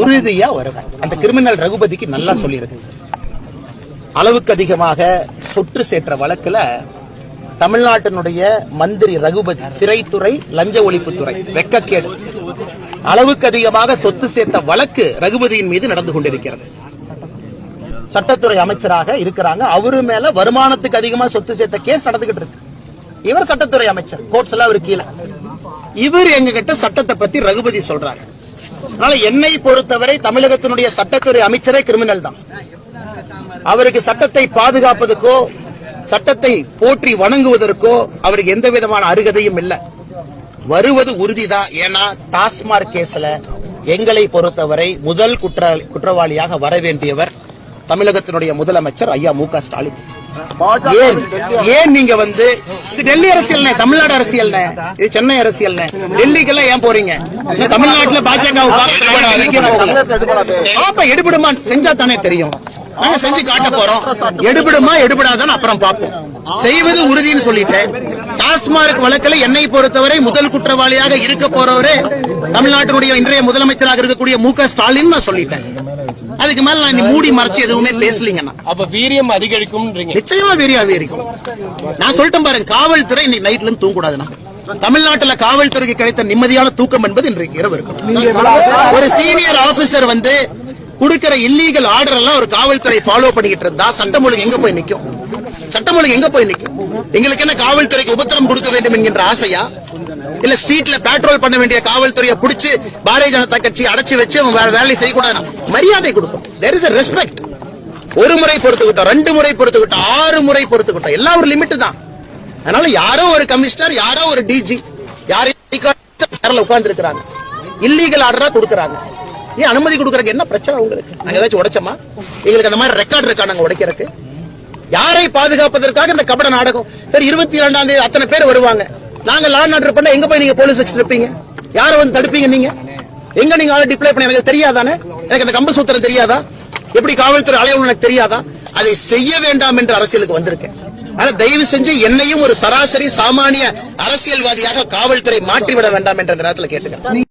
உறுதியா வருவேன் அந்த கிரிமினல் ரகுபதிக்கு நல்லா சொல்லியிருக்கு. அளவுக்கு அதிகமாக சொட்டு சேற்ற வழக்குல தமிழ்நாட்டினுடைய மந்திரி ரகுபதி சிறைத்துறை லஞ்ச ஒழிப்புத்துறை வெக்கக்கேடு. அளவுக்கு அதிகமாக சொத்து சேர்த்த வழக்கு ரகுபதியின் மீது நடந்து கொண்டிருக்கிறது. சட்டத்துறை அமைச்சராக இருக்கிறாங்க. அவரு மேல வருமானத்துக்கு அதிகமா சொத்து சேர்த்த கேஸ் நடந்துகிட்டு இருக்கு. இவர் சட்டத்துறை அமைச்சர். கோர்ட்ஸ் எல்லாம் அவர் கீழே. இவர் எங்க கிட்ட சட்டத்தை பத்தி ரகுபதி சொல்றாங்க அதனால என்னை பொறுத்தவரை தமிழகத்தினுடைய சட்டத்துறை அமைச்சரே கிரிமினல் தான். அவருக்கு சட்டத்தை பாதுகாப்பதற்கோ சட்டத்தை போற்றி வணங்குவதற்கோ அவருக்கு எந்த விதமான அருகதையும் இல்ல. வருவது உறுதிதான். ஏன்னா டாஸ்மாக் கேஸ்ல எங்களை பொறுத்தவரை முதல் குற்ற குற்றவாளியாக வர வேண்டியவர் தமிழகத்தினுடைய முதலமைச்சர் ஐயா மு க ஸ்டாலின். ஏன்? ஏன் நீங்க வந்து இது டெல்லி அரசியல் தமிழ்நாடு அரசியல் இது சென்னை அரசியல் டெல்லிக்கெல்லாம் ஏன் போறீங்க? தமிழ்நாட்டுல பாஜக பாப்பா எடுபடுமா? செஞ்சா தானே தெரியும். நாங்க செஞ்சு காட்ட போறோம். எடுபடுமா? எடுபடாதான்னு அப்புறம் பார்ப்போம். செய்வது உறுதின்னு சொல்லிட்டேன் டாஸ்மார்க் வழக்கில் என்னை பொறுத்தவரை முதல் குற்றவாளியாக இருக்க போறவரே தமிழ்நாட்டினுடைய இன்றைய முதலமைச்சராக இருக்கக்கூடிய மு க ஸ்டாலின் நான் சொல்லிட்டேன். அதுக்கு மேல நான் மூடி மறைச்சு எதுவுமே பேசலீங்கண்ணா. அப்ப வீரியம் அதிகரிக்கும்ன்றீங்க. நிச்சயமா வெறியா இருக்கும் நான் சொல்லிட்டேன் பாருங்க காவல்துறை இன்னைக்கு நைட்ல இருந்து தூங்கக்கூடாதுண்ணா. தமிழ்நாட்டுல காவல்துறைக்கு கிடைத்த நிம்மதியான தூக்கம் என்பது இன்றைக்கு இரவு இருக்கும் ஒரு சீனியர் ஆபீசர் வந்து கொடுக்கிற இல்லீகல் ஆர்டர் எல்லாம் ஒரு காவல்துறை ஃபாலோ பண்ணிக்கிட்டு இருந்தா சட்டம் ஒழுங்கு எங்க போய் நிக்கும்? சட்டம் ஒழுங்கு எங்க போய் நிக்கும்? எங்களுக்கு என்ன காவல்துறைக்கு உபத்திரம் கொடுக்க வேண்டும் என்கின்ற ஆசையா? இல்ல ஸ்ட்ரீட்ல பெட்ரோல் பண்ண வேண்டிய காவல்துறையை பிடிச்சு பாரதிய ஜனதா கட்சி அடைச்சு வச்சு அவன் வேற வேலை செய்யக்கூடாது. மரியாதை கொடுக்கும். தேர் இஸ் ரெஸ்பெக்ட் ஒரு முறை பொறுத்துக்கிட்டோம் ரெண்டு முறை பொறுத்துக்கிட்டோம் ஆறு முறை பொறுத்துக்கிட்டோம். எல்லாம் ஒரு லிமிட் தான். அதனால யாரோ ஒரு கமிஷனர் யாரோ ஒரு டிஜி யாரும் உட்கார்ந்து இருக்கிறாங்க இல்லீகல் ஆர்டரா கொடுக்குறாங்க. ஏன் அனுமதி கொடுக்கறதுக்கு என்ன பிரச்சனை உங்களுக்கு? நாங்க ஏதாச்சும் உடைச்சோமா? எங்களுக்கு அந்த மாதிரி ரெக்கார்ட் இருக்கா நாங்க உடைக்கிறதுக்கு? யாரை பாதுகாப்பதற்காக இந்த கபட நாடகம்? சரி இருபத்தி இரண்டாம் தேதி அத்தனை பேர் வருவாங்க. நாங்க லான் ஆர்டர் பண்ண எங்க போய் நீங்க போலீஸ் வச்சிருப்பீங்க யார வந்து தடுப்பீங்க நீங்க? எங்க நீங்க ஆளை டிப்ளை பண்ண எனக்கு தெரியாதானே? எனக்கு அந்த கம்ப சூத்திரம் தெரியாதா? எப்படி காவல்துறை அலைவல் எனக்கு தெரியாதா? அதை செய்ய வேண்டாம் என்று அரசியலுக்கு வந்திருக்கேன். ஆனா தயவு செஞ்சு என்னையும் ஒரு சராசரி சாமானிய அரசியல்வாதியாக காவல்துறை மாற்றிவிட வேண்டாம் என்ற நேரத்தில் கேட்டுக்கிறேன்.